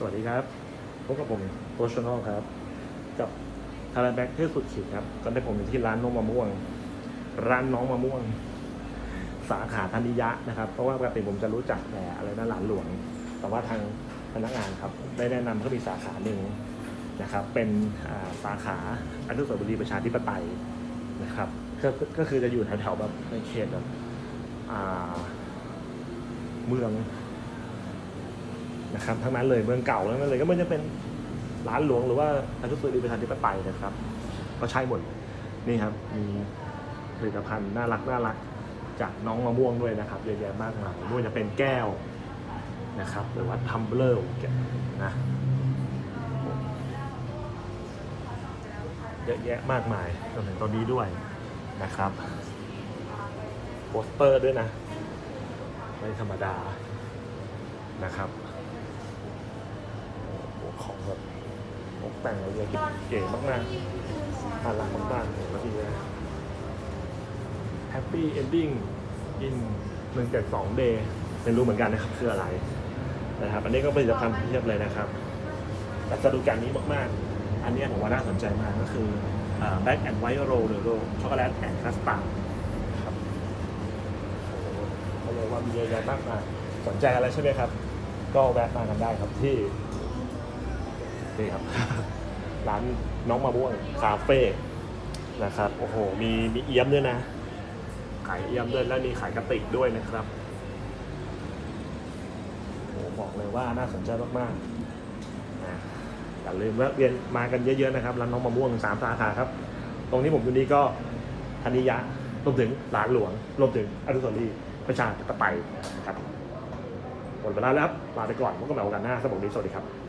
สวัสดีครับ พบกับผมโปรชนลครับ กับทาราแบ็กเที่สุดขีดครับก็ได้ผมอยู่ที่ร้านน้องมะม่วง ร้านน้องมะม่วง สาขาธนิยะนะครับ เพราะว่าปกติผมจะรู้จักแต่อะไรนะหลานหลวง แต่ว่าทางพนักงานครับ ได้แนะนำเขามีสาขาหนึ่งนะครับ เป็นสาขาอนุสาวรีย์ประชาธิปไตยนะครับ ก็ก็คือจะอยู่แถวๆแบบในเขตแบบเมือง นะครับทั้งนั้นเลยเมืองเก่าทั้งนั้นเลยก็ไมันจะเป็นร้านหลวงหรือว่าอนุสาวรีย์ประชาธิปไตยนะครับ ก็ใช่หมดนี่ครับมีผลิตภัณฑ์น่ารักน่ารักจากน้องมะม่วงด้วยนะครับเยอะแยะมากมายไม่ว่าจะเป็นแก้วนะครับหรือว่าทัมเบลอร์นะเยอะแยะมากมายจนถึงตอนนี้ด้วยนะครับโปสเตอร์ด้วยนะ ไม่ธรรมดานะครับ โอ้โหของแบบตก แต่งอะไรเก๋ๆมากๆน่ารักมากๆเลยแล้วทีนี้ Happy Ending in 172 Day ไม่รู้เหมือนกันนะครับคืออะไรนะครับ อันนี้ก็ผลิตภัณฑ์เทียบเลยนะครับแต่สรุปการนี้มากๆ อันนี้ผมว่าน่าสนใจมากก็คืออ่า Black and White r o หรือ Roll ช็อกโกแลตแอนด์คัสตาร์ดครับเขาเลยว่ามีเยอะแยะมากมายสนใจอะไรใช่ไหมครับ ก็แวะมากันได้ครับที่นี่ครับ ร้านน้องมะม่วงคาเฟ่นะครับโอ้โหมีมีเอี้ยมด้วยนะขายเอี้ยมด้วยแล้วมีขายกระติกด้วยนะครับโอ้บอกเลยว่าน่าสนใจมากๆนะอย่าลืมแวะเวียนมากันเยอะๆนะครับร้านน้องมะม่วงสามสาขาครับ ตรงนี้ผมอยู่นี้ก็ธนิยะรวมถึงหลานหลวงรวมถึงอนุสาวรีย์ประชาธิปไตยนะครับหมดเวลาแล้วครับลาไปก่อนพบกันใหม่โอกาสหน้าสวัสดีสวัสดีครับ